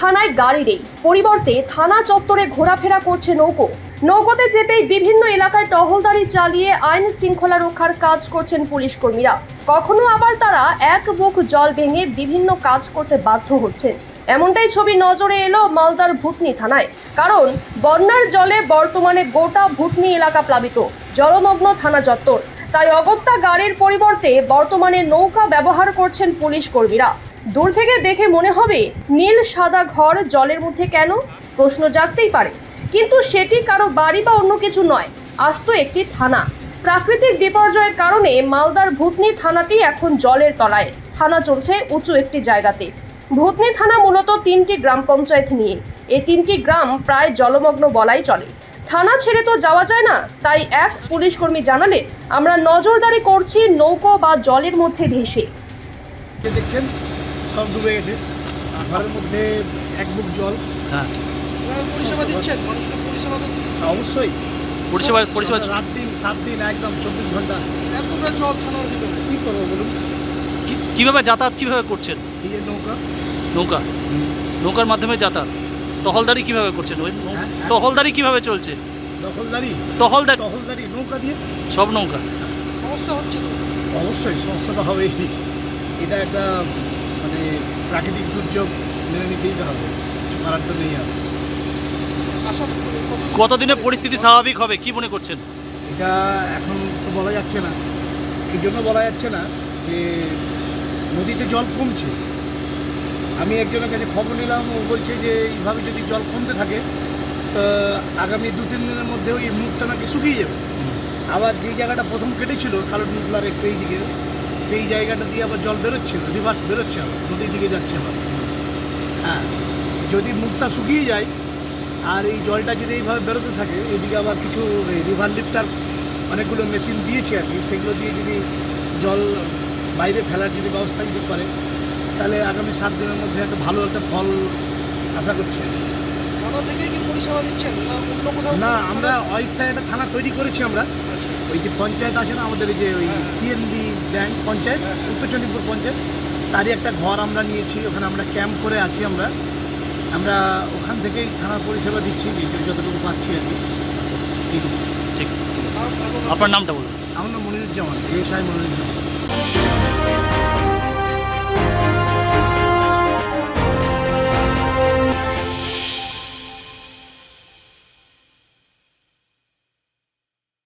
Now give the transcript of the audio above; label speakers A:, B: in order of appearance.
A: থানায় গাড়ি নেই। পরিবর্তে থানা চত্বরে ঘোরাফেরা করছে নৌকো। নৌকোতে চেপেই বিভিন্ন এলাকায় টহলদারি চালিয়ে আইন শৃঙ্খলা রক্ষার কাজ করছেন পুলিশ কর্মীরা কখনো আবার তারা এক বুক জল ভেঙে বিভিন্ন কাজ করতে বাধ্য হচ্ছেন। এমনটাই ছবি নজরে এলো মালদার ভূতনি থানায়। কারণ, বন্যার জলে বর্তমানে গোটা ভূতনি এলাকা প্লাবিত। জলমগ্ন থানা চত্বর। তাই অগত্যা গাড়ির পরিবর্তে বর্তমানে নৌকা ব্যবহার করছেন পুলিশ কর্মীরা দূর থেকে দেখে মনে হবে, নীল সাদা ঘর জলের মধ্যে কেন? প্রশ্ন জাগতেই পারে। কিন্তু সেটি কারও বাড়ি বা অন্য কিছু নয়, আস্ত একটি থানা। প্রাকৃতিক বিপর্যয়ের কারণে মালদার ভূতনি থানাটি এখন জলের তলায়। থানা চলছে উঁচু একটি জায়গাতে। ভূতনি থানা মূলত তিনটি গ্রাম পঞ্চায়েত নিয়ে। এই তিনটি গ্রাম প্রায় জলমগ্ন বলাই চলে। থানা ছেড়ে তো যাওয়া যায় না, তাই এক পুলিশ কর্মী জানালেন আমরা নজরদারি করছি নৌকো বা জলের মধ্যে ভেসে।
B: দেখছেন? সব ডুবে গেছে। আর ঘরের মধ্যে এক বুক জল।
C: হ্যাঁ।
D: পরিষেবা দিচ্ছেন? মানুষকে পরিষেবা তো দিচ্ছেন।
B: অবশ্যই।
C: পরিষেবা পরিষেবা
B: রাত দিন সাত দিন একদম চব্বিশ ঘণ্টা।
D: এতটা জল থানার ভিতরে।
B: কী করব বলুন?
C: কি- কীভাবে যাতায়াত কীভাবে করছেন?
B: এই যে নৌকা।
C: নৌকা। নৌকার মাধ্যমে যাতায়াত। টহলদারি কীভাবে করছেন? ওই নৌ-
B: হ্যাঁ, হ্যাঁ।
C: টহলদারি কীভাবে চলছে?
B: দখলদারি
C: টহলদারি
B: দখলদারি নৌকা দিয়ে?
C: সব নৌকা।
D: সমস্যা হচ্ছে তো।
B: অবশ্যই সমস্যা তো হবেই। এটা একটা মানে প্রাকৃতিক দুর্যোগ মেনে নিতেই তো হবে। কিছু করার তো নেই আর।
D: আশা করি
C: কতদিনে পরিস্থিতি স্বাভাবিক হবে? কি মনে করছেন?
B: এটা এখন তো বলা যাচ্ছে না। এই জন্য বলা যাচ্ছে না যে নদীতে জল কমছে। আমি একজনের কাছে খবর নিলাম ও বলছে যে এইভাবে যদি জল কমতে থাকে তো আগামী দু তিন দিনের মধ্যে ওই মুখটা নাকি শুকিয়ে যাবে। আবার যেই জায়গাটা প্রথম কেটেছিল কালো ডিপলার একটু এই দিকে সেই জায়গাটা দিয়ে আবার জল বেরোচ্ছিল রিভার্স বেরোচ্ছে আবার নদীর দিকে যাচ্ছে আবার হ্যাঁ যদি মুখটা শুকিয়ে যায় আর এই জলটা যদি এইভাবে বেরোতে থাকে এদিকে আবার কিছু রিভার লিফটার অনেকগুলো মেশিন দিয়েছে আর কি সেগুলো দিয়ে যদি জল বাইরে ফেলার যদি ব্যবস্থা যদি করে তাহলে আগামী সাত দিনের মধ্যে একটা ভালো একটা ফল আশা করছি
D: থানা থেকেই কি পরিষেবা দিচ্ছেন না
B: আমরা অস্থায়ী একটা থানা তৈরি করেছি আমরা
D: আচ্ছা।
B: ওই যে পঞ্চায়েত আছে না আমাদের এই যে ওই
D: হ্যাঁ।
B: PNB bank panchayat. উত্তর চণ্ডীপুর পঞ্চায়েত। তারই একটা ঘর আমরা নিয়েছি ওখানে আমরা ক্যাম্প করে আছি আমরা। আমরা ওখান থেকেই থানা পরিষেবা দিচ্ছি যতটুকু পাচ্ছি আর কি।
C: আচ্ছা ঠিক
D: আর-
C: আপনার নামটা বলুন।
B: আমার নাম মনিরুজ্জামান এস আই মনিরুজ্জামান।